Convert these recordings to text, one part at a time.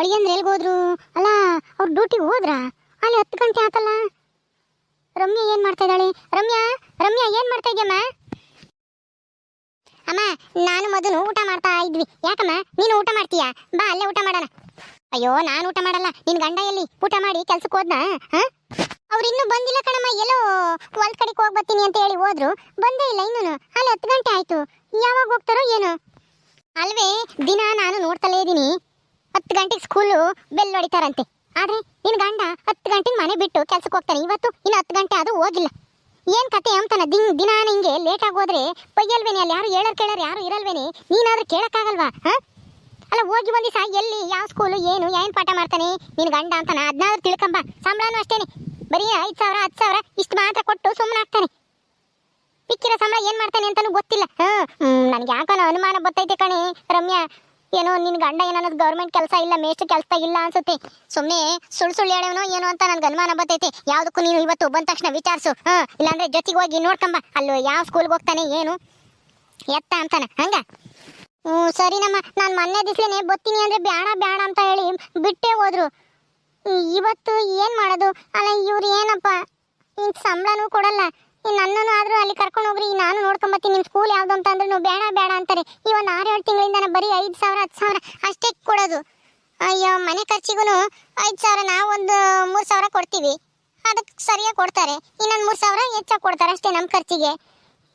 ಅಳಿಯಂದ್ರೆ ಎಲ್ಲಿಗೆ ಹೋದ್ರು? ಅಲ್ಲ, ಅವ್ರು ಡ್ಯೂಟಿಗೆ ಹೋದ್ರ? ಅಲ್ಲಿ ಹತ್ತು ಗಂಟೆ ಆತಲ್ಲ. ರಮ್ಯಾ ಏನು ಮಾಡ್ತಾ ಇದ್ದಾಳೆ? ರಮ್ಯಾ ರಮ್ಯಾ ಏನು ಮಾಡ್ತಾ ಇದ್ಯಮ್ಮ? ಅಮ್ಮ, ನಾನು ಮೊದಲು ಊಟ ಮಾಡ್ತಾ ಇದ್ವಿ. ಯಾಕಮ್ಮ? ನೀನು ಊಟ ಮಾಡ್ತೀಯಾ? ಬಾ, ಅಲ್ಲೇ ಊಟ ಮಾಡೋಣ. ಅಯ್ಯೋ, ನಾನು ಊಟ ಮಾಡಲ್ಲ. ನಿನ್ ಗಂಡ ಎಲ್ಲಿ? ಊಟ ಮಾಡಿ ಕೆಲ್ಸಕ್ಕೆ ಹೋದ್ನಾ? ಹಾ? ಅವ್ರು ಬಂದಿಲ್ಲ ಕಣಮ್ಮ. ಎಲ್ಲೋ ಹೊಲ್ ಕಡೆಗೆ ಹೋಗಿ ಬರ್ತೀನಿ ಅಂತ ಹೇಳಿ ಹೋದ್ರು. ಬಂದೇ ಇಲ್ಲ ಇನ್ನೂ ಅಲ್ಲಿ ಹತ್ತು ಗಂಟೆ ಆಯ್ತು. ಯಾವಾಗ ಹೋಗ್ತಾರೋ ಏನು. ಅಲ್ವೇ, ದಿನ ನಾನು ನೋಡ್ತಲೇ ಇದ್ದೀನಿ ಹತ್ತು ಗಂಟೆಗೆ ಸ್ಕೂಲು ಬೆಲ್ ಹೊಡಿತಾರಂತೆ. ಆದ್ರೆ ನಿನ್ ಗಂಡ ಹತ್ತು ಗಂಟೆಗೆ ಮನೆ ಬಿಟ್ಟು ಕೆಲಸಕ್ಕೆ ಹೋಗ್ತಾನೆ. ಇವತ್ತು ಇನ್ನು ಹತ್ತು ಗಂಟೆ ಅದು ಹೋಗಿಲ್ಲ ಏನ್ ಕತೆ ಅಂತಾನೆ? ದಿನ ದಿನ ನಿಂಗೆ ಲೇಟ್ ಆಗೋದ್ರೆ ಪೈಯಲ್ವೇನೆ ಅಲ್ಲಿ ಯಾರು ಹೇಳೋರು ಕೇಳೋರು ಯಾರು ಇರಲ್ವೇನೆ? ನೀನಾದ್ರೂ ಕೇಳೋಕ್ಕಾಗಲ್ವಾ, ಹಾಂ? ಅಲ್ಲ, ಹೋಗಿ ಬಂದಿ ಸಾ, ಎಲ್ಲಿ, ಯಾವ ಸ್ಕೂಲು ಏನು ಏನು ಪಾಠ ಮಾಡ್ತಾನೆ ನಿನ್ ಗಂಡ ಅಂತಾನೆ ಅದನ್ನಾದ್ರೂ ತಿಳ್ಕೊಂಬ. ಸಂಬಳನೂ ಅಷ್ಟೇ ಬರೀ ಐದು ಸಾವಿರ, ಹತ್ತು ಸಾವಿರ ಇಷ್ಟು ಮಾತ್ರ ಕೊಟ್ಟು ಸುಮ್ಮನೆ ಆಗ್ತಾನೆ. ಪಿಕ್ಕಿರ ಸಂಬಳ ಏನು ಮಾಡ್ತಾನೆ ಅಂತಲೂ ಗೊತ್ತಿಲ್ಲ. ಹ್ಮ್, ನನಗೆ ಯಾಕೋ ಅನುಮಾನ ಬರ್ತೈತೆ ಕಣೆ, ರಮ್ಯಾ. ಏನೋ ನಿನ್ ಗಂಡ ಏನನ್ನೋದು ಗೌರ್ಮೆಂಟ್ ಕೆಲಸ ಇಲ್ಲ ಮೇಸ್ಟ್ ಕೆಲಸ ಇಲ್ಲ ಅನ್ಸುತ್ತೆ. ಸುಮ್ಮನೆ ಸುಳ್ಳು ಸುಳ್ಳು ಹೇಳೋನೋ ಏನೋ ಅಂತ ನನ್ಗೆ ಅನುಮಾನ ಬರ್ತೈತೆ. ಯಾವುದಕ್ಕೂ ನೀನು ಇವತ್ತು ಬಂದ ತಕ್ಷಣ ವಿಚಾರಿಸು, ಹಾ? ಇಲ್ಲಾಂದ್ರೆ ಜೊತೆಗೆ ಹೋಗಿ ನೋಡ್ಕೊಂಬ. ಅಲ್ಲೂ, ಯಾವ ಸ್ಕೂಲ್ಗೆ ಹೋಗ್ತಾನೆ, ಏನು? ಎತ್ತ ಅಂತಾನೆ, ಹಂಗ? ಹ್ಞೂ, ಸರಿನಮ್ಮ. ನಾನು ಮೊನ್ನೆ ದಿವ್ಸನೇ ಬತ್ತೀನಿ ಅಂದ್ರೆ ಬ್ಯಾಡ ಬ್ಯಾಡ ಅಂತ ಹೇಳಿ ಬಿಟ್ಟೇ ಹೋದ್ರು. ಇವತ್ತು ಏನ್ ಮಾಡೋದು? ಅಲ್ಲ, ಇವ್ರು ಏನಪ್ಪ? ಈಗ ಸಂಬಳನೂ ಕೊಡಲ್ಲ. ನನ್ನನ್ನು ಆದರೂ ಅಲ್ಲಿ ಕರ್ಕೊಂಡು ಹೋಗ್ರಿ. ನಾನು ನೋಡ್ಕೊಂಬತ್ತೀನಿ. ನಿಮ್ಮ ಸ್ಕೂಲ್ ಯಾವ್ದು ಅಂತ ಅಂದ್ರೂ ಬೇಡ ಬೇಡ ಅಂತಾರೆ. ಈ ಒಂದು ಆರು ಏಳು ತಿಂಗಳಿಂದ ಬರೀ ಐದು ಸಾವಿರ, ಹತ್ತು ಸಾವಿರ ಅಷ್ಟೇ ಕೊಡೋದು. ಅಯ್ಯೋ, ಮನೆ ಖರ್ಚಿಗೂ ಐದು ಸಾವಿರ, ನಾವು ಒಂದು ಮೂರು ಸಾವಿರ ಕೊಡ್ತೀವಿ. ಅದಕ್ಕೆ ಸರಿಯಾಗಿ ಕೊಡ್ತಾರೆ. ಇನ್ನೊಂದು ಮೂರು ಸಾವಿರ ಹೆಚ್ಚಾಗಿ ಕೊಡ್ತಾರೆ ಅಷ್ಟೇ ನಮ್ಮ ಖರ್ಚಿಗೆ.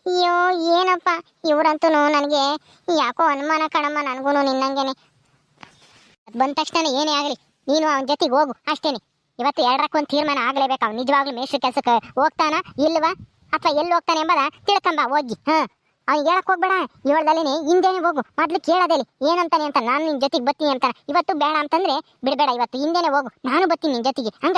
ಅಯ್ಯೋ, ಏನಪ್ಪ? ಇವ್ರಂತೂ ನನಗೆ ಯಾಕೋ ಅನುಮಾನ ಕಣಮ್ಮ ನನಗೂ ನಿನ್ನಂಗೆನೆ. ಅದ್ ಬಂದ ತಕ್ಷಣ ಏನೇ ಆಗಲಿ, ನೀನು ಅವನ ಜೊತೆಗೆ ಹೋಗು ಅಷ್ಟೇನೆ. ಇವತ್ತು ಎರಡಕ್ಕೊಂದು ತೀರ್ಮಾನ ಆಗಲೇಬೇಕು. ಅವ್ನು ನಿಜವಾಗ್ಲೂ ಮೇಷ್ಟ್ರ ಕೆಲಸಕ್ಕೆ ಹೋಗ್ತಾನ ಇಲ್ವಾ? ಅಥವಾ ಎಲ್ಲಿ ಹೋಗ್ತಾನೆ ಎಂಬುದ ತಿಳ್ಕೊಂಬ, ಹೋಗಿ. ಹಾ. ಅವ್ನಿಗೆ ಹೇಳಕ್ ಹೋಗ್ಬೇಡ. ಇವಳದಲ್ಲಿನೇ ಹಿಂದೆನೆ ಹೋಗು. ಮೊದ್ಲು ಕೇಳೋದೇಲಿ ಏನಂತಾನೆ ಅಂತ ನಾನು ನಿನ್ ಜೊತೆಗೆ ಬರ್ತೀನಿ ಅಂತ ಇವತ್ತು ಬೇಡ ಅಂತಂದ್ರೆ ಬಿಡಬೇಡ, ಇವತ್ತು ಹಿಂದೆನೆ ಹೋಗು. ನಾನು ಬರ್ತೀನಿ ನಿನ್ ಜೊತೆಗೆ. ಹಂಗ?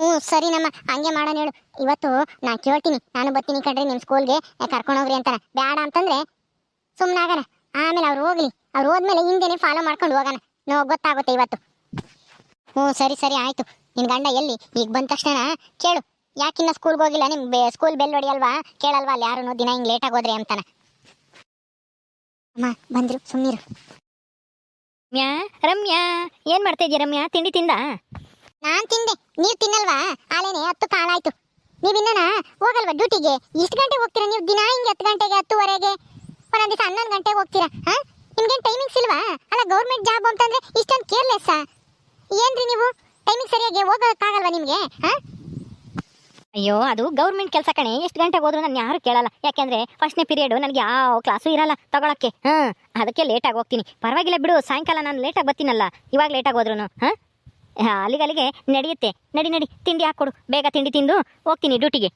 ಹ್ಞೂ ಸರಿ ನಮ್ಮ. ಹಂಗೆ ಮಾಡೋಣ ಹೇಳು. ಇವತ್ತು ನಾನು ಕೇಳ್ತೀನಿ. ನಾನು ಬರ್ತೀನಿ ಕಣ್ರಿ ನಿಮ್ಮ ಸ್ಕೂಲ್ಗೆ. ಕರ್ಕೊಂಡು ಹೋಗ್ರಿ ಅಂತಾರ ಬೇಡ ಅಂತಂದ್ರೆ ಸುಮ್ಮನಾಗಣ ಆಮೇಲೆ ಅವ್ರು ಹೋಗ್ಲಿ. ಅವ್ರು ಹೋದ್ಮೇಲೆ ಹಿಂದೆನೆ ಫಾಲೋ ಮಾಡ್ಕೊಂಡು ಹೋಗೋಣ. ನೋ, ಗೊತ್ತಾಗುತ್ತೆ ಇವತ್ತು. ಹ್ಞೂ ಸರಿ ಸರಿ, ಆಯ್ತು. ನಿನ್ನ ಗಂಡ ಎಲ್ಲಿ? ಈಗ ಬಂದ ತಕ್ಷಣ ಕೇಳು. ಯಾಕಿನ್ನ ಸ್ಕೂಲ್ಗೆ ಹೋಗಿಲ್ಲ? ನಿಮ್ ಸ್ಕೂಲ್ ಬೆಲ್ ಹೊಡಿಯಲ್ವಾ? ಕೇಳಲ್ವಾ ಅಲ್ಲಿ ಯಾರು ದಿನ ಹಿಂಗ್ ಲೇಟ್ ಆಗೋದ್ರಿ ಅಂತಾನೆ. ಅಮ್ಮ ಬಂದ್ರು. ಸುಮ್ಮನಿರು ರಮ್ಯಾ ರಮ್ಯಾ ಏನ್ ಮಾಡ್ತಾ ಇದೀಯ ರಮ್ಯಾ? ತಿಂಡಿ ತಿಂದ? ನಾನ್ ತಿಂದೆ. ನೀವ್ ತಿನ್ನಲ್ವಾ? ಆಲೇನೆ ಹತ್ತು ಕಾಲಾಯ್ತು ನೀವಿನ್ನ ಹೋಗಲ್ವಾ ಡ್ಯೂಟಿಗೆ? ಇಷ್ಟು ಗಂಟೆಗೆ ಹೋಗ್ತೀರಾ ನೀವು? ದಿನ ಹಿಂಗೆ ಹತ್ತು ಗಂಟೆಗೆ ಹತ್ತುವರೆಗೆ? ಒಂದೊಂದು ದಿವಸ ಹನ್ನೊಂದು ಗಂಟೆಗೆ ಹೋಗ್ತೀರಾ? ಹಾ? ನಿಮ್ಗೇನು ಟೈಮಿಂಗ್ಸ್ ಇಲ್ವಾ? ಅಲ್ಲ ಗೌರ್ಮೆಂಟ್ ಜಾಬ್ ಅಂತಂದ್ರೆ ಇಷ್ಟೊಂದು ಕೇರ್ಲೆಸ್ಸಾ ಏನ್ರಿ ನೀವು? ಟೈಮಿಂಗ್ ಸರಿಯಾಗಿ ಹೋಗೋಕ್ಕಾಗಲ್ವಾ ನಿಮಗೆ? ಹಾ? ಅಯ್ಯೋ ಅದು ಗೌರ್ಮೆಂಟ್ ಕೆಲಸ ಕಣೆ. ಎಷ್ಟು ಗಂಟೆಗೆ ಹೋದ್ರು ನಾನು ಯಾರು ಕೇಳಲ್ಲ. ಯಾಕೆಂದ್ರೆ ಫಸ್ಟ್ನೇ ಪೀರಿಯಡ್ ನನಗೆ ಯಾವ ಕ್ಲಾಸು ಇರಲ್ಲ ತಗೊಳಕ್ಕೆ. ಹಾಂ ಅದಕ್ಕೆ ಲೇಟಾಗಿ ಹೋಗ್ತೀನಿ. ಪರವಾಗಿಲ್ಲ ಬಿಡು ಸಾಯಂಕಾಲ ನಾನು ಲೇಟಾಗಿ ಬರ್ತೀನಲ್ಲ. ಇವಾಗ ಲೇಟಾಗಿ ಹೋದ್ರು ಹಾಂ? ಹಾ, ಅಲ್ಲಿಗೆ ಅಲ್ಲಿಗೆ ನಡೆಯುತ್ತೆ. ನಡಿ ನಡಿ ತಿಂಡಿ ಹಾಕ್ಕೊಡು. ಬೇಗ ತಿಂಡಿ ತಿಂದು ಹೋಗ್ತೀನಿ ಡ್ಯೂಟಿಗೆ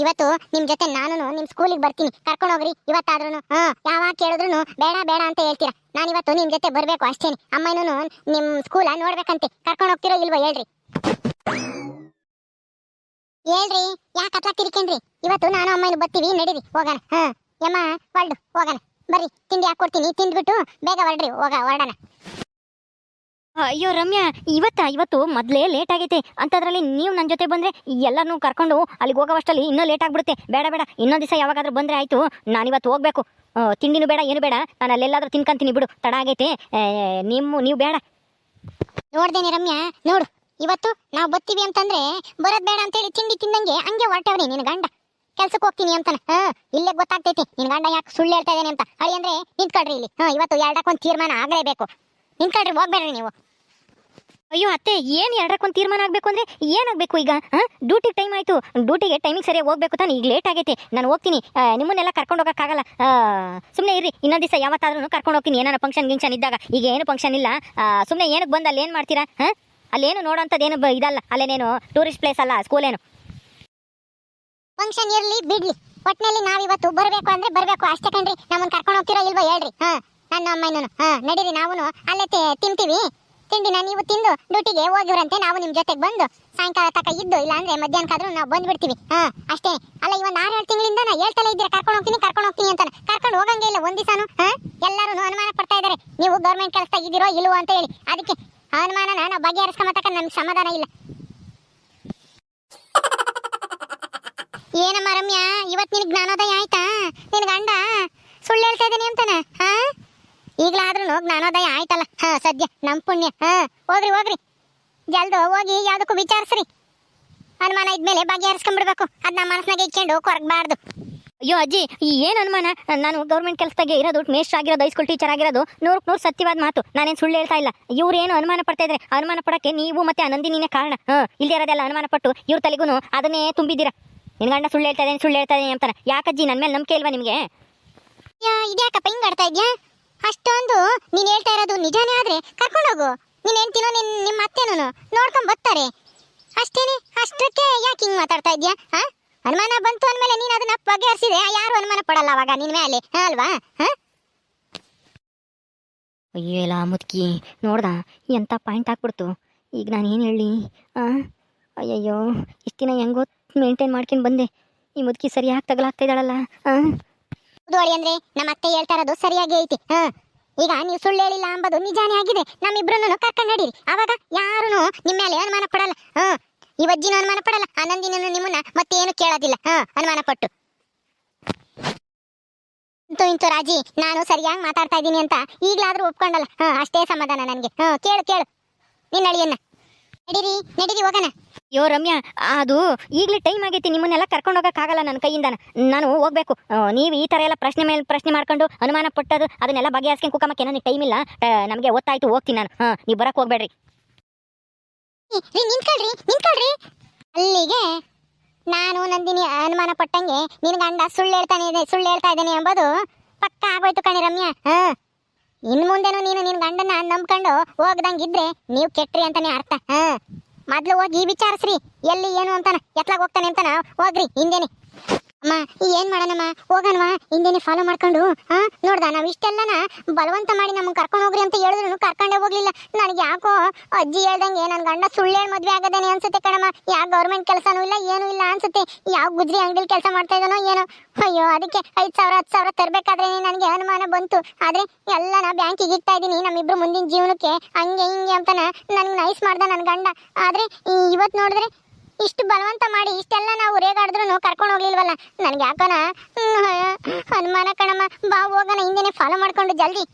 ಇವತ್ತು ನಿಮ್ ಜೊತೆ ನಾನು ನಿಮ್ ಸ್ಕೂಲಿಗೆ ಬರ್ತೀನಿ. ಕರ್ಕೊಂಡು ಹೋಗ್ರಿ ಇವತ್ತಾದ್ರೂ ಹಾ ಯಾವಾಗ ಕೇಳಿದ್ರು ಬೇಡ ಬೇಡ ಅಂತ ಹೇಳ್ತೀರಾ. ನಾನು ಇವತ್ತು ನಿಮ್ ಜೊತೆ ಬರ್ಬೇಕು ಅಷ್ಟೇನೆ. ಅಮ್ಮನೂ ನಿಮ್ ಸ್ಕೂಲ ನೋಡ್ಬೇಕಂತೆ. ಕರ್ಕೊಂಡು ಹೋಗ್ತಿರೋ ಇಲ್ವೋ ಹೇಳ್ರಿ. ಹೇಳ್ರಿ ಯಾಕೆ ಹತ್ರ ತಿರ್ಕೇನ್ರಿ ಇವತ್ತು ನಾನು ಅಮ್ಮನ ಬರ್ತೀವಿ ನಡೀರಿ ಹೋಗಣ. ಹಾ ಯಮ್ಮ ಹೊರಡು ಹೋಗಣ. ಬರ್ರಿ ತಿಂಡಿ ಹಾಕೊಡ್ತೀನಿ ತಿಂದ್ಬಿಟ್ಟು ಬೇಗ ಹೊರಡ್ರಿ ಹೋಗ ಹೊರಡಣ. ಅಯ್ಯೋ ರಮ್ಯಾ ಇವತ್ತ ಇವತ್ತು ಮೊದಲೇ ಲೇಟ್ ಆಗೈತೆ. ಅಂತದ್ರಲ್ಲಿ ನೀವು ನನ್ನ ಜೊತೆ ಬಂದ್ರೆ ಎಲ್ಲರನ್ನೂ ಕರ್ಕೊಂಡು ಅಲ್ಲಿಗೆ ಹೋಗೋವಷ್ಟಲ್ಲಿ ಇನ್ನೂ ಲೇಟ್ ಆಗ್ಬಿಡುತ್ತೆ. ಬೇಡ ಬೇಡ ಇನ್ನೊಂದು ದಿವಸ ಯಾವಾಗಾದ್ರೂ ಆಯ್ತು. ಆಯಿತು ನಾನಿವತ್ತು ಹೋಗ್ಬೇಕು. ತಿಂಡಿನೂ ಬೇಡ ಏನು ಬೇಡ. ನಾನು ಅಲ್ಲೆಲ್ಲಾದ್ರೂ ತಿನ್ಕಂತೀನಿ ಬಿಡು. ತಡ ಆಗೈತೆ. ನಿಮ್ಮ ನೀವು ಬೇಡ. ನೋಡ್ದೇನೆ ರಮ್ಯಾ ನೋಡು. ಇವತ್ತು ನಾವು ಬತ್ತೀವಿ ಅಂತಂದ್ರೆ ಬರೋದ್ ಬೇಡ ಅಂತೇಳಿ ತಿಂಡಿ ತಿಂದಂಗೆ ಹಂಗೆ ಹೊರಟವ್ರಿ ನಿನ್ ಗಂಡ. ಕೆಲ್ಸಕ್ಕೆ ಹೋಗ್ತೀನಿ ಅಂತಾನೆ. ಹಾ, ಇಲ್ಲೇ ಗೊತ್ತಾಗ್ತೈತಿ. ನಿನ್ ಗಂಡ ಯಾಕೆ ಸುಳ್ಳು ಹೇಳ್ತಾ ಇದ್ದಾನೆ ಅಂತ. ಅಳಿ ಅಂದ್ರೆ ನಿಂತ್ಕೊಳ್ರಿ ಇಲ್ಲಿ. ಹಾ, ಇವತ್ತು ಎರಡಕ್ಕೊಂದು ತೀರ್ಮಾನ ಆಗಲೇಬೇಕು. ನಿಂತ್ಕೊಳ್ರಿ, ಹೋಗ್ಬೇಡ್ರಿ ನೀವು. ಅಯ್ಯೋ ಅತ್ತೆ, ಏನು ಎರಡಕ್ಕೊಂದು ತೀರ್ಮಾನ ಆಗಬೇಕು ಅಂದರೆ ಏನಾಗಬೇಕು ಈಗ? ಡ್ಯೂಟಿಗೆ ಟೈಮ್ ಆಯ್ತು. ಡ್ಯೂಟಿಗೆ ಟೈಮಿಗೆ ಸರಿಯಾಗಿ ಹೋಗ್ಬೇಕು ತಾನೆ. ಈಗ ಲೇಟ್ ಆಗೈತೆ. ನಾನು ಹೋಗ್ತೀನಿ. ನಿಮ್ಮನ್ನೆಲ್ಲ ಕರ್ಕೊಂಡು ಹೋಗೋಕ್ಕಾಗಲ್ಲ ಸುಮ್ಮನೆ ಇರಿ ಇನ್ನೊಂದು ದಿವಸ ಯಾವತ್ತಾದ್ರೂ ಕರ್ಕೊಂಡು ಹೋಗ್ತೀನಿ. ಏನಾರ ಫಂಕ್ಷನ್ ಗಿಂಕ್ಷನ್ ಇದ್ದಾಗ. ಈಗ ಏನು ಫಂಕ್ಷನ್ ಇಲ್ಲ. ಸುಮ್ಮನೆ ಏನಕ್ಕೆ ಬಂದು ಅಲ್ಲಿ ಏನು ಮಾಡ್ತೀರಾ? ಹಾಂ? ಅಲ್ಲೇನು ನೋಡೋಂಥದ್ದೇನು ಇದಲ್ಲ. ಅಲ್ಲೇನೇನು ಟೂರಿಸ್ಟ್ ಪ್ಲೇಸ್ ಅಲ್ಲ ಸ್ಕೂಲ್ ಏನು? ಫಂಕ್ಷನ್ ಇರಲಿ, ಬಿಡ್ಲಿ. ಒಟ್ಟಿನಲ್ಲಿ ನಾವು ಇವತ್ತು ಬರಬೇಕು ಅಂದ್ರೆ ಬರಬೇಕು. ಅಷ್ಟೇ ಕಣ್ರಿ, ನಮ್ಮನ್ನ ಕರ್ಕೊಂಡು ಹೋಗ್ತಿರೋ ಇಲ್ವೋ ಹೇಳ್ರಿ. ಹಾ, ನನ್ನ ಅಮ್ಮನೂ ಹಾ, ನಡೀರಿ ನಾವು ಅಲ್ಲೇ ತಿಂತೀವಿ ತಿಂತೀವಿ. ತಿಂಡಿನ ನೀವು ತಿಂದು, ಡ್ಯೂಟಿಗೆ ಹೋಗಿವ್ರಂತೆ, ನಾವು ನಿಮ್ಮ ಜೊತೆಗೆ ಬಂದು. ಸಾಯಂಕಾಲ ತಕ್ಕ ಇದ್ದು ಇಲ್ಲ ಅಂದ್ರೆ ಮಧ್ಯಾಹ್ನಕ್ಕಾದ್ರೂ ನಾವು ಬಂದ್ಬಿಡ್ತೀವಿ. ಹಾ, ಅಷ್ಟೇ. ಅಲ್ಲ ಇವನ್ ಆರು ಏಳು ತಿಂಗಳಿಂದ ನಾ ಹೇಳ್ತಲೇ ಇದ್ದೀರಾ? ಕರ್ಕೊಂಡು ಹೋಗ್ತೀನಿ ಕರ್ಕೊಂಡು ಹೋಗ್ತೀನಿ ಅಂತ ಕರ್ಕೊಂಡು ಹೋಗಂಗೆ ಇಲ್ಲ, ಒಂದ್ ದಿವಸನು, ಹಾ? ಎಲ್ಲರೂ ಅನುಮಾನ ಪಡ್ತಾ ಇದ್ದಾರೆ. ನೀವು ಗೌರ್ಮೆಂಟ್ ಕೆಲಸ ಇದ್ದೀರೋ, ಇಲ್ವೋ ಅಂತ ಹೇಳಿ. ಅದಕ್ಕೆ ನಾನು ನಾವು ಬಗೆಹರಿಸ್ಕೊಂಬತಕ್ಕ ನಮ್ಗೆ ಸಮಾಧಾನ ಇಲ್ಲ. ಏನಮ್ಮ ರಮ್ಯಾ, ಇವತ್ ನಿನ್ ಜ್ಞಾನೋದಯ ಆಯ್ತಾ? ನಿನ್ ಗಂಡ ಸುಳ್ಳು ಹೇಳ್ತಾ ಇದ್ದೀನಿ ಅಂತಾನ, ಹಾ? ಈಗಲಾದ್ರೂ ಜ್ಞಾನೋದಯ ಆಯ್ತಲ್ಲ, ಹಾ, ಸದ್ಯ, ನಮ್ ಪುಣ್ಯ, ಹಾ, ಹೋಗ್ರಿ ಹೋಗ್ರಿ. ಜಲ್ದು ಹೋಗಿ ಯಾವ್ದಕ್ಕೂ ವಿಚಾರಿಸ್ರಿ. ಅನುಮಾನ ಇದ್ಮೇಲೆ ಬಗೆಹರಿಸ್ಕೊಂಡ್ಬಿಡ್ಬೇಕು. ಅದ್ ನಮ್ಮ ಮನಸ್ನಾಗ ಇಟ್ಕೊಂಡು ಕೊರಗಬಾರ್ದು ಅಯ್ಯೋ ಅಜ್ಜಿ, ಈ ಏನ್ ಅನುಮಾನ? ನಾನು ಗೌರ್ಮೆಂಟ್ ಕೆಲಸದಾಗೆ ಇರೋದು ಮೇಸ್ಟ್ ಆಗಿರೋದು ಹೈಸ್ಕೂಲ್ ಟೀಚರ್ ಆಗಿರೋದು ನೂರಕ್ಕೆ ನೂರು ಸತ್ಯವಾದ ಮಾತು. ನಾನೇನು ಸುಳ್ಳು ಹೇಳ್ತಾ ಇಲ್ಲ. ಇವ್ರು ಏನು ಅನುಮಾನ ಪಡ್ತಾ ಇದ್ರೆ, ಅನುಮಾನ ಪಡಕ್ಕೆ ನೀವು ಮತ್ತೆ ಆನಂದಿನಿನೇ ಕಾರಣ. ಹಾಂ ಇಲ್ಲದೆ ಇರೋದೆಲ್ಲ ಅನುಮಾನ ಪಟ್ಟು ಇವ್ರ ತಲೆಗೂ ಅದನ್ನೇ ತುಂಬಿದಿರ ನಿನ್ ಗಂಡ ಸುಳ್ಳು ಹೇಳ್ತಾ ಸುಳ್ಳು ಹೇಳ್ತಾ ಇದ್ದೀನಿ ಅಂತಾನೆ ಯಾಕಜ್ಜಿ ನನ್ನ ಮೇಲೆ ನಂಬಿಕೆ ಇಲ್ವಾ ನಿಮಗೆ? ಇದ್ಯಾಕಪ್ಪ ಹಿಂಗ್ ಆಡ್ತಾ ಇದ್ಯಾ? ಅಷ್ಟೊಂದು, ನೀನ್ ಹೇಳ್ತಾ ಇರೋದು ನಿಜಾನೇ ಆದ್ರೆ ಕರ್ಕೊಂಡೋಗು ನೀನ್ ಹೆಂಡ್ತಿನೋ, ನಿನ್ ನಿಮ್ಮ ಅತ್ತೆನೂ ನೋಡ್ಕೊಂಡ್ ಬರ್ತಾರೆ. ಅಷ್ಟೇನೆ? ಅಷ್ಟಕ್ಕೆ ಯಾಕೆ ಹಿಂಗ್ ಮಾತಾಡ್ತಾ ಇದ್ಯಾ? ಹಾ? ಅನುಮಾನ ಬಂತು ಅಂದ್ಮೇಲೆ ನೀನು ಅದನ್ನ ಬಗೆಹರಿಸಿದೆ? ಯಾರು ಅನುಮಾನ ಪಡಲ್ಲ ಅವಾಗ? ನಿನ್ ಮೇಲೆ ಹಾ, ಅಲ್ವಾ? ಅಯ್ಯೋ, ಎಲ್ಲ ಮುದ್ಕಿ. ನೋಡ್ದ? ಎಂತ ಪಾಯಿಂಟ್ ಹಾಕ್ಬಿಡ್ತು ಈಗ ನಾನು ಏನು ಹೇಳಿ? ಅಯ್ಯಯ್ಯೋ ಇಷ್ಟಿನ ಹೆಂಗೋ ಮೇಂಟೈನ್ ಮಾಡ್ಕೊಂಡು ಬಂದೆ. ಈ ಮುದ್ಕಿ ಸರಿಯಾಗಿ ತಗಲಾಗ್ತಾ ಇದ್ದಾಳಲ್ಲ? ಉದುವಳಿ ಅಂದ್ರೆ, ನಮ್ಮ ಅತ್ತೆ ಹೇಳ್ತಾ ಇರೋದು ಸರಿಯಾಗಿ ಐತಿ. ಹಾ? ಈಗ ನೀವು ಸುಳ್ಳು ಹೇಳಿಲ್ಲ ಅಂಬುದು ನಿಜಾನೇ ಆಗಿದೆ. ನಮ್ಮಿಬ್ರು ಕರ್ಕೊಂಡು ನಡೀರಿ. ಅವಾಗ ಯಾರು ನಿಮ್ಮ ಮೇಲೆ ಅನುಮಾನ ಪಡಲ್ಲ. ಹಾ? ಇವಜ್ಜಿನ ಅನುಮಾನ ಪಡಲ್ಲ. ಆನಂದಿನ ನಿಮ್ಮನ್ನ ಮತ್ತೇನು ಕೇಳೋದಿಲ್ಲ. ಹಾ, ಅನುಮಾನ ಪಟ್ಟು. ಇಂತು ಇಂತು ರಾಜಿ, ನಾನು ಸರಿಯಾಗಿ ಮಾತಾಡ್ತಾ ಇದ್ದೀನಿ ಅಂತ ಈಗ್ಲಾದ್ರೂ ಒಪ್ಕೊಂಡಲ್ಲ. ಹಾ, ಅಷ್ಟೇ ಸಮಾಧಾನ ನನಗೆ. ಹಾ, ಕೇಳು ಕೇಳು. ನಿನ್ನ ಅಳಿಯನ್ನ. ನಡೀರಿ ನಡೀರಿ, ಹೋಗಣ. ಅಯ್ಯೋ, ರಮ್ಯಾ, ಅದು ಈಗಲೇ ಟೈಮ್ ಆಗೈತಿ, ನಿಮ್ಮನ್ನೆಲ್ಲ ಕರ್ಕೊಂಡು ಹೋಗೋಕ್ಕಾಗಲ್ಲ ನನ್ನ ಕೈಯಿಂದ ನಾನು ಹೋಗ್ಬೇಕು. ನೀವು ಈ ಥರ ಎಲ್ಲ ಪ್ರಶ್ನೆ ಮೇಲೆ, ಪ್ರಶ್ನೆ ಮಾಡ್ಕೊಂಡು ಅನುಮಾನ ಪಟ್ಟದು ಅದನ್ನೆಲ್ಲ ಬಗೆಹರಿಸ್ಕೊಂಡು ಕುಕ್ಕಮ್ಮಕ್ಕೆ ನನಗೆ ಟೈಮ್ ಇಲ್ಲ ನಮಗೆ ಒತ್ತಾಯ್ತು, ಹೋಗ್ತೀನಿ ನಾನು. ಹಾಂ, ನೀವು ಬರಕ್ಕೆ ಹೋಗ್ಬೇಡ್ರಿ. ನಿಂತ್ಕೊಳ್ರಿ ನಿಂತ್ಕೊಳ್ರಿ. ಅಲ್ಲಿಗೆ ನಾನು ನಂದಿನಿ ಅನುಮಾನ ಪಟ್ಟಂಗೆ ನಿನ್ ಗಂಡ ಸುಳ್ಳು ಹೇಳ್ತಾನೆ ಇದೆ, ಸುಳ್ಳು ಹೇಳ್ತಾ ಇದ್ದಾನೆ ಎಂಬುದು ಪಕ್ಕ ಆಗೋಯ್ತು ಕಣಿ ರಮ್ಯಾ. ಹಾ. ಇನ್ ಮುಂದೆನು ನೀನು ನಿನ್ ಗಂಡನ ನಂಬ್ಕೊಂಡು ಹೋಗ್ದಂಗಿದ್ರೆ ನೀವು ಕೆಟ್ರಿ ಅಂತಾನೆ ಅರ್ಥ. ಹಾ. ಮೊದ್ಲು ಹೋಗಿ ವಿಚಾರಿಸ್ರಿ, ಎಲ್ಲಿ ಏನು ಅಂತಾನ, ಎತ್ಲಾಗ ಹೋಗ್ತಾನೆ ಅಂತಾನ, ಹೋಗ್ರಿ, ಹಿಂದೆನೆ. ಅಮ್ಮ ಏನ್ ಮಾಡೋಣಮ್ಮ? ಹೋಗಣವಾ, ಹಿಂದೆನೆ ಫಾಲೋ ಮಾಡ್ಕೊಂಡು, ಹಾ? ನೋಡ್ದ, ನಾವ್ ಇಷ್ಟೆಲ್ಲನ ಬಲವಂತ ಮಾಡಿ ನಮ್ಗೆ ಕರ್ಕೊಂಡು ಹೋಗ್ರಿ ಅಂತ ಹೇಳಿದ್ರು ಕರ್ಕೊಂಡೇ ಹೋಗ್ಲಿಲ್ಲ. ನನಗೆ ಯಾಕೋ ಅಜ್ಜಿ ಹೇಳ್ದಂಗೆ ನನ್ ಗಂಡ ಸುಳ್ಳು ಹೇಳಿ ಮದ್ವೆ ಆಗದೇನೆ ಅನ್ಸುತ್ತೆ ಕಣಮ್ಮ. ಯಾವ ಗೌರ್ಮೆಂಟ್ ಕೆಲಸನೂ ಇಲ್ಲ, ಏನೂ ಇಲ್ಲ ಅನ್ಸುತ್ತೆ. ಯಾವ ಗುಜ್ರಿ ಅಂಗಡಿಲಿ ಕೆಲಸ ಮಾಡ್ತಾ ಇದ್ದಾನೋ ಏನೋ. ಅಯ್ಯೋ, ಅದಕ್ಕೆ ಐದ್ ಸಾವಿರ, ಹತ್ತು ಸಾವಿರ ತರಬೇಕಾದ್ರೆ ನನಗೆ ಅನುಮಾನ ಬಂತು. ಆದ್ರೆ ಎಲ್ಲ ನಾ ಬ್ಯಾಂಕಿಗೆ ಇಡ್ತಾ ಇದ್ದೀನಿ, ನಮ್ಮಿಬ್ರು ಮುಂದಿನ ಜೀವನಕ್ಕೆ ಹಂಗೆ ಹಿಂಗೆ ಅಂತನ ನನ್ಗೆ ನೈಸ್ ಮಾಡ್ದೆ ನನ್ನ ಗಂಡ. ಆದ್ರೆ ಇವತ್ತು ಇವತ್ ನೋಡಿದ್ರೆ ಇಷ್ಟು ಬಲವಂತ ಮಾಡಿ, ಇಷ್ಟೆಲ್ಲ ನಾವು ರೇಗಾಡಿದ್ರು ಕರ್ಕೊಂಡು ಹೋಗ್ಲಿಲ್ವಲ್ಲ? ನನ್ಗೆ ಯಾಕನ? ಹನುಮಾನ ಕಣಮ್ಮ, ಬಾ ಹೋಗೋಣ, ಹಿಂದೆನೆ ಫಾಲೋ ಮಾಡ್ಕೊಂಡು ಜಲ್ದಿ.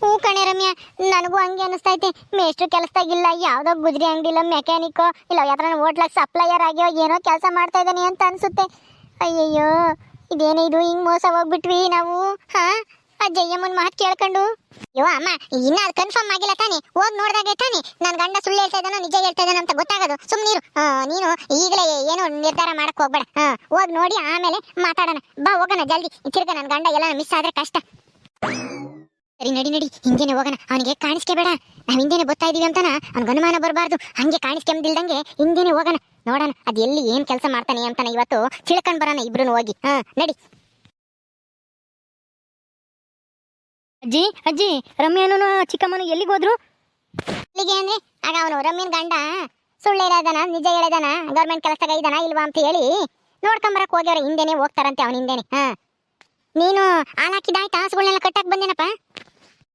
ಹ್ಞೂ ಕಣೆ ರಮ್ಯಾ, ನನಗೂ ಹಂಗೆ ಅನಿಸ್ತೈತೆ. ಮೇಷ್ಟ್ರು ಕೆಲಸದಾಗಿಲ್ಲ ಯಾವುದೋ ಗುಜ್ರಿ ಅಂಗಡಿಲ್ಲ ಮೆಕ್ಯಾನಿಕೋ, ಇಲ್ಲ ಯಾವ್ದಾರ ಹೋಟ್ಲಾಗ ಸಪ್ಲೈಯರ್ ಆಗ್ಯೋ, ಏನೋ ಕೆಲಸ ಮಾಡ್ತಾ ಇದ್ದಾನೆ ಅಂತ ಅನ್ಸುತ್ತೆ. ಅಯ್ಯಯ್ಯೋ, ಇದೇನೇ ಇದು, ಹಿಂಗ್ ಮೋಸ ಹೋಗ್ಬಿಟ್ವಿ ನಾವು, ಹಾ? ಆ ಜಯ್ಯಮ್ಮನ್ ಮಾತು ಕೇಳ್ಕೊಂಡು? ಯೋ ಅಮ್ಮ ಇನ್ನ ಅದು ಕನ್ಫರ್ಮ್ ಆಗಿಲ್ಲ ತಾನೆ? ಹೋಗಿ ನೋಡ್ದಾಗ ತಾನೆ? ನನ್ನ ಗಂಡ ಸುಳ್ಳು ಹೇಳ್ತಾ ಇದ್ದಾನೋ ನಿಜ ಹೇಳ್ತಾ ಇದ್ದಾನೋ ಅಂತ ಗೊತ್ತಾಗೋದು. ಸುಮ್ನಿರು ಆ, ನೀನು ಈಗಲೇ ಏನು ನಿರ್ಧಾರ ಮಾಡಕ್ ಹೋಗ್ಬೇಡ. ಹೋಗ್ ಹೋಗಿ ನೋಡಿ ಆಮೇಲೆ ಮಾತಾಡೋಣ. ಬಾ ಹೋಗೋಣ ಜಲ್ದಿ. ತಿರ್ಗ ನನ್ನ ಗಂಡ ಎಲ್ಲ ಮಿಸ್ ಆದ್ರೆ ಕಷ್ಟ. ಸರಿ ನಡಿ ನಡಿ. ಹಿಂಗೇನೆ ಹೋಗೋಣ. ಅವನಿಗೆ ಕಾಣಿಸ್ಕೋಬೇಡ ನಾವು ಹಿಂದೇನೆ ಬರ್ತಾ ಇದೀವಿ ಅಂತಾನ? ಅವ್ನಿಗೆ ಅನುಮಾನ ಬರಬಾರ್ದು. ಹಂಗೆ ಕಾಣಿಸ್ಕೊಂಬಿಲ್ದಂಗೆ ಹಿಂದೇನೆ ಹೋಗೋಣ. ನೋಡೋಣ ಅದ್ ಎಲ್ಲಿ ಏನು ಕೆಲಸ ಮಾಡ್ತಾನೆ ಅಂತಾನೆ ಇವತ್ತು ತಿಳ್ಕೊಂಡು ಬರೋಣ ಇಬ್ರು ಹೋಗಿ. ಹಾ ನಡಿ. ಅಜ್ಜಿ ಅಜ್ಜಿ ರಮ್ಯಾನು ಚಿಕ್ಕಮ್ಮನು ಎಲ್ಲಿಗೆ ಹೋದ್ರು? ಇಲ್ಲಿಗೆ ಅಂದ್ರೆ? ಆಗ ಅವನು ರಮ್ಯನ್ ಗಂಡ. ಸುಳ್ಳು ಹೇಳದನ ನಿಜ ಹೇಳಿದಾನ ಗೌರ್ಮೆಂಟ್ ಕೆಲಸದಾಗ ಇದಾನ ಇಲ್ವಾ ಅಂತ ಹೇಳಿ ನೋಡ್ಕೊಂಬರಕ್ ಹೋಗ್ಯವ್ರ ಹಿಂದೆನೆ ಹೋಗ್ತಾರಂತೆ ಅವನ ಹಿಂದೆನೆ. ಹಾ. ನೀನು ಹಾಲ್ ಹಾಕಿದಾಯ್ತಾ ಹಸುಗಳನ್ನೆಲ್ಲ ಕಟ್ಟಕ್ ಬಂದೇನಪ್ಪ?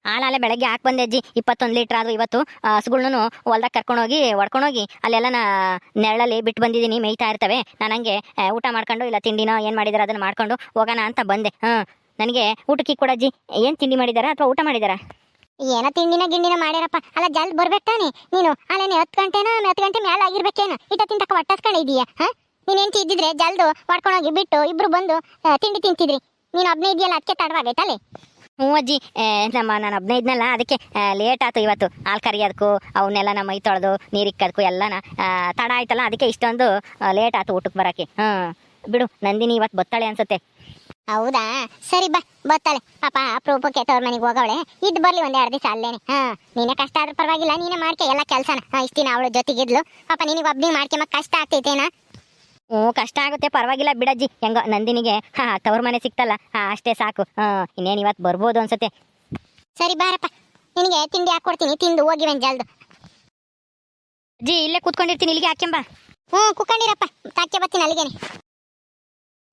ಹಾಲಾಲೆ ಬೆಳಗ್ಗೆ ಹಾಕಿ ಬಂದೆ ಅಜ್ಜಿ. ಇಪ್ಪತ್ತೊಂದು ಲೀಟ್ರ್ ಆದ್ರು ಇವತ್ತು. ಹಸುಗಳ್ನು ಹೊಲ್ದಾಗ ಕರ್ಕೊಂಡೋಗಿ ಹೊಡ್ಕೊಂಡೋಗಿ ಅಲ್ಲೆಲ್ಲ ನಾ ನೆರಳಲ್ಲಿ ಬಿಟ್ಟು ಬಂದಿದ್ದೀನಿ ಮೇಯ್ತಾ ಇರ್ತವೆ. ನಾನು ಹಂಗೆ ಊಟ ಮಾಡ್ಕೊಂಡು ಇಲ್ಲ ತಿಂಡಿನೋ ಏನು ಮಾಡಿದಾರೆ ಅದನ್ನು ಮಾಡ್ಕೊಂಡು ಹೋಗೋಣ ಅಂತ ಬಂದೆ. ಹಾಂ. ನನಗೆ ಊಟಕ್ಕೆ ಕೊಡಜ್ಜಿ ಏನು ತಿಂಡಿ ಮಾಡಿದಾರಾ ಅಥವಾ ಊಟ ಮಾಡಿದಾರಾ? ಏನೋ ತಿಂಡಿನ ಗಿಂಡಿನ ಮಾಡ್ಯಾರಪ್ಪ. ಅಲ್ಲ ಜಲ್ ಬರ್ಬೇಕು ತಾನೆ. ನೀನು ಅಲ್ಲೇನೆ ಹತ್ತು ಗಂಟೆನ ಹತ್ತು ಗಂಟೆ ಮೇಲೆ ಆಗಿರ್ಬೇಕೇನು? ಇಟ್ಟ ತಿಂತಕ್ಕ ಹಾ? ನೀನೇನು ತಿದ್ದಿದ್ರೆ ಜಲ್ದು ಮಾಡ್ಕೊಂಡೋಗಿ ಬಿಟ್ಟು ಇಬ್ರು ಬಂದು ತಿಂಡಿ ತಿಂತಿದ್ರಿ. ನೀನು ಒಬ್ನೇ ಇದೆಯಲ್ಲ ಅದಕ್ಕೆ ತಡವಾಗೈತಲ್ಲೇ ಹ್ಞೂ ಅಜ್ಜಿ ನಮ್ಮ ನಾನು ಒಬ್ಬನೇ ಇದ್ನಲ್ಲ ಅದಕ್ಕೆ ಲೇಟ್ ಆಯ್ತು ಇವತ್ತು. ಹಾಲು ಕರಿಯೋದಕ್ಕೂ ಅವನ್ನೆಲ್ಲ ನಮ್ಮ ಮೈ ತೊಳೆದು ನೀರಿಕ್ಕದಕ್ಕೂ ಎಲ್ಲನ ತಡ ಆಯ್ತಲ್ಲ ಅದಕ್ಕೆ ಇಷ್ಟೊಂದು ಲೇಟ್ ಆಯ್ತು ಊಟಕ್ಕೆ ಬರೋಕ್ಕೆ ಹಾಂ ಬಿಡು ನಂದಿನಿ ಇವತ್ತು ಬತ್ತಾಳೆ ಅನ್ಸುತ್ತೆ. ಹೌದಾ? ಸರಿ ಬಾ. ಬತ್ತಾಳೆ ಪಾಪ ಅಪ್ರೂಪಕ್ಕೆ ತವ್ರ ಮನೆಗೆ ಹೋಗವಳೆ. ಇದ್ ಬರ್ಲಿ ಒಂದ್ ಎರಡು ದಿವಸ ಅಲ್ಲೇನೆ. ಹಾ ನೀನೇ ಕಷ್ಟ ಆದ್ರೂ ಪರವಾಗಿಲ್ಲ ನೀನೇ ಮಾಡ್ಕೆ ಎಲ್ಲ ಕೆಲ್ಸನ. ಇಷ್ಟಿನ ಅವಳ ಜೊತೆಗಿದ್ಲು. ಪಾಪ ನಿನಗೆ ಒಬ್ಬನಿ ಮಾಡ್ಕೆ ಮಕ್ಕ ಕಷ್ಟ ಆಗ್ತೈತೇನಾ? ಹ್ಞೂ ಕಷ್ಟ ಆಗುತ್ತೆ ಪರವಾಗಿಲ್ಲ ಬಿಡಜ್ಜಿ. ಹೆಂಗೋ ನಂದಿನಿಗೆ ಹಾ ತವ್ರ ಮನೆ ಸಿಕ್ತಲ್ಲ ಹಾ ಅಷ್ಟೇ ಸಾಕು. ಹಾಂ ಇನ್ನೇನು ಇವತ್ತು ಬರ್ಬೋದು ಅನ್ಸುತ್ತೆ. ಸರಿ ಬಾರಪ್ಪ. ನಿನಗೆ ತಿಂಡಿ ಹಾಕೊಡ್ತೀನಿ. ತಿಂದು ಹೋಗಿ ಒಂದ್ ಜಲ್ದು. ಅಜ್ಜಿ ಇಲ್ಲೇ ಕೂತ್ಕೊಂಡಿರ್ತೀನಿ ಇಲ್ಲಿಗೆ ಹಾಕ್ಯಂಬ. ಹ್ಞೂ ಕುಕ್ಕಂಡಿರಪ್ಪ ತಾಕೆ ಬರ್ತೀನಿ ಅಲ್ಲಿಗೇನೆ.